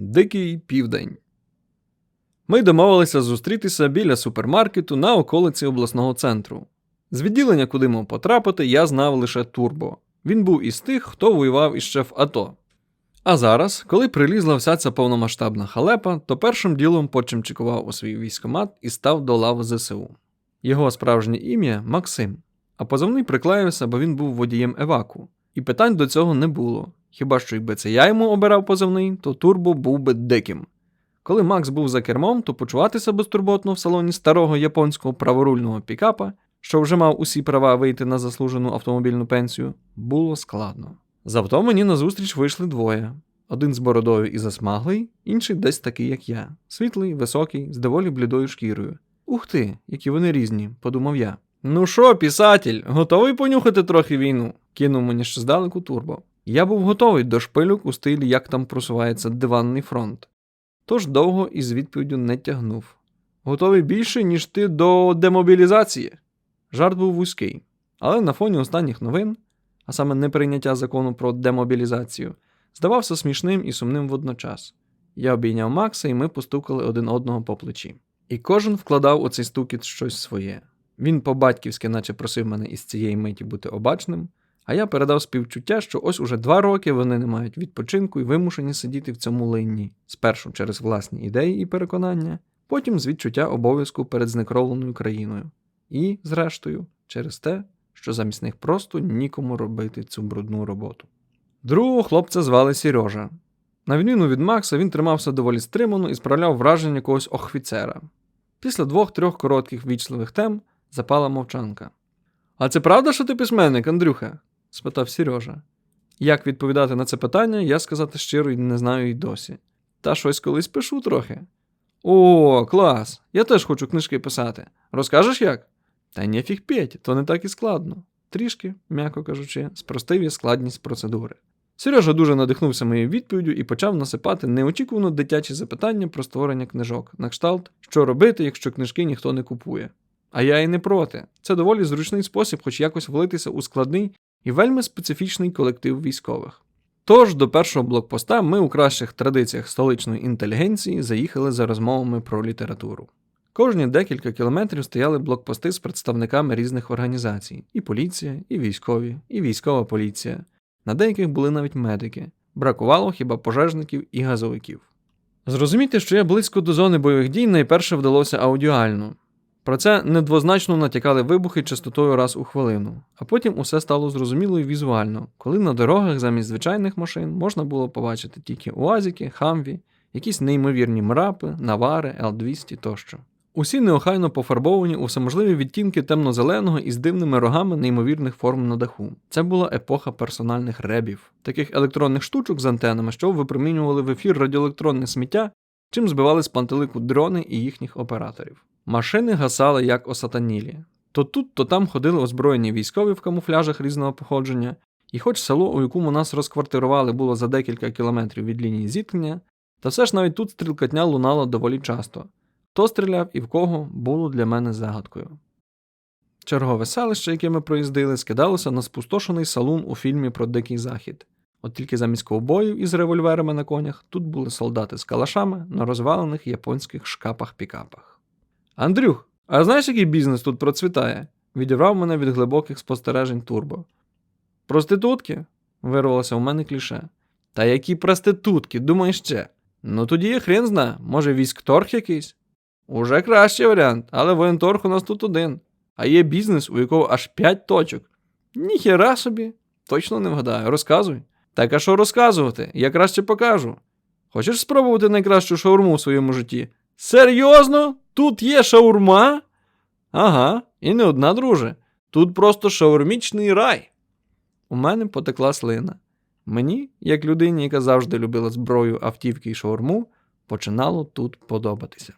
Дикий південь. Ми домовилися зустрітися біля супермаркету на околиці обласного центру. З відділення, куди мав потрапити, я знав лише Турбо. Він був із тих, хто воював іще в АТО. А зараз, коли прилізла вся ця повномасштабна халепа, то першим ділом почимчикував у свій військомат і став до лав ЗСУ. Його справжнє ім'я Максим, а позивний приклеївся, бо він був водієм еваку, і питань до цього не було. Хіба що якби це я йому обирав позивний, то турбо був би диким. Коли Макс був за кермом, то почуватися безтурботно в салоні старого японського праворульного пікапа, що вже мав усі права вийти на заслужену автомобільну пенсію, було складно. Завто мені назустріч вийшли двоє: один з бородою і засмаглий, інший десь такий, як я, світлий, високий, з доволі блідою шкірою. Ух ти, які вони різні, подумав я. Ну що, писатель, готовий понюхати трохи війну? кинув мені ще здалеку турбо. Я був готовий до шпилюк у стилі, як там просувається диванний фронт. Тож довго із відповіддю не тягнув. Готовий більше, ніж ти до демобілізації. Жарт був вузький, але на фоні останніх новин, а саме неприйняття закону про демобілізацію, здавався смішним і сумним водночас. Я обійняв Макса, і ми постукали один одного по плечі. І кожен вкладав у цей стукіт щось своє. Він по-батьківськи, наче просив мене із цієї миті бути обачним, а я передав співчуття, що ось уже два роки вони не мають відпочинку і вимушені сидіти в цьому линні, спершу через власні ідеї і переконання, потім з відчуття обов'язку перед знекровленою країною, і, зрештою, через те, що замість них просто нікому робити цю брудну роботу. Другого хлопця звали Сережа. На відміну від Макса, він тримався доволі стримано і справляв враження якогось охвіцера. Після двох-трьох коротких вічливих тем запала мовчанка. А це правда, що ти письменник, Андрюха? спитав Сережа. Як відповідати на це питання, я сказати щиро й не знаю й досі. Та щось колись пишу трохи. О, клас! Я теж хочу книжки писати. Розкажеш як? Та ні фіг п'ять, то не так і складно. Трішки, м'яко кажучи, спростив я складність процедури. Сережа дуже надихнувся моєю відповіддю і почав насипати неочікувано дитячі запитання про створення книжок, на кшталт, що робити, якщо книжки ніхто не купує. А я і не проти. Це доволі зручний спосіб, хоч якось влитися у складний і вельми специфічний колектив військових. Тож до першого блокпоста ми у кращих традиціях столичної інтелігенції заїхали за розмовами про літературу. Кожні декілька кілометрів стояли блокпости з представниками різних організацій: і поліція, і військові, і військова поліція. На деяких були навіть медики, бракувало хіба пожежників і газовиків. Зрозуміти, що я близько до зони бойових дій, найперше вдалося аудіально. Про це недвозначно натякали вибухи частотою раз у хвилину, а потім усе стало зрозуміло і візуально, коли на дорогах замість звичайних машин можна було побачити тільки уазіки, хамві, якісь неймовірні мрапи, навари, Л-200 тощо. Усі неохайно пофарбовані у всеможливі відтінки темно-зеленого із дивними рогами неймовірних форм на даху. Це була епоха персональних ребів, таких електронних штучок з антенами, що випромінювали в ефір радіоелектронне сміття, чим збивали з пантелику дрони і їхніх операторів. Машини гасали як осатанілі. То тут, то там ходили озброєні військові в камуфляжах різного походження, і хоч село, у якому нас розквартирували, було за декілька кілометрів від лінії зіткнення, та все ж навіть тут стрілкатня лунала доволі часто. Хто стріляв і в кого було для мене загадкою. Чергове селище, яке ми проїздили, скидалося на спустошений салун у фільмі про Дикий Захід. От тільки замість ковбоїв із револьверами на конях тут були солдати з калашами на розвалених японських шкапах-пікапах. Андрюх, а знаєш, який бізнес тут процвітає? відірвав мене від глибоких спостережень турбо. Проститутки? вирвалося у мене кліше. Та які проститутки, думаєш ще? Ну тоді я хрен зна, може військторг якийсь? Уже кращий варіант, але воєнторг у нас тут один. А є бізнес, у якого аж 5 точок. Ніхера собі. Точно не вгадаю, розказуй. Так а що розказувати? Я краще покажу. Хочеш спробувати найкращу шаурму в своєму житті? Серйозно? Тут є шаурма? Ага, і не одна, друже. Тут просто шаурмічний рай. У мене потекла слина. Мені, як людині, яка завжди любила зброю, автівки і шаурму, починало тут подобатися.